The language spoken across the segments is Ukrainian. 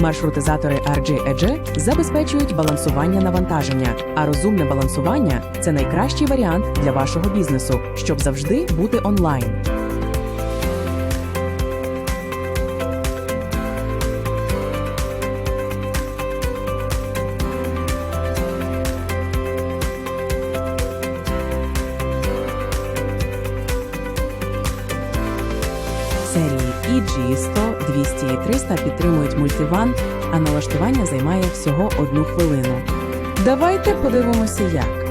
Маршрутизатори RJ-Edge забезпечують балансування навантаження, а розумне балансування це найкращий варіант для вашого бізнесу, щоб завжди бути онлайн. Серії EG 100, 200 і 300 підтримують мультиван, а налаштування займає всього одну хвилину. Давайте подивимося як.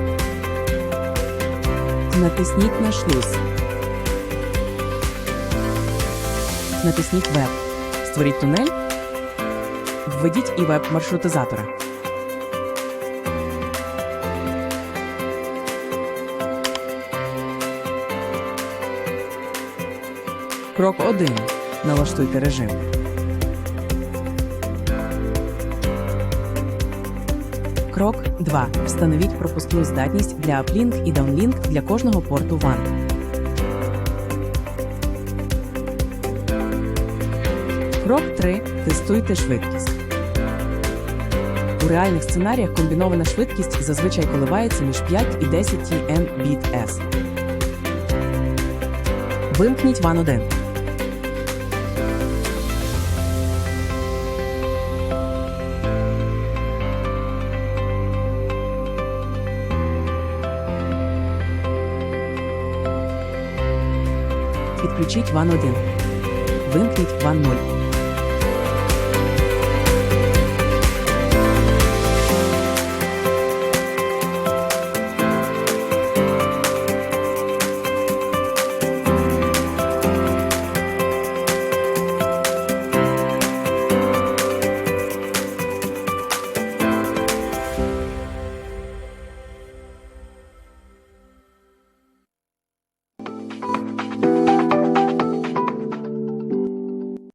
Натисніть на шлюз. Натисніть веб. Створіть тунель. Введіть і веб маршрутизатора. Крок 1. Налаштуйте режим. Крок 2. Встановіть пропускну здатність для аплінк і даунлінк для кожного порту WAN. Крок 3. Тестуйте швидкість. У реальних сценаріях комбінована швидкість зазвичай коливається між 5 і 10 Mbps. Вимкніть WAN 1. Підключіть ван 1. Вимкніть ван 0.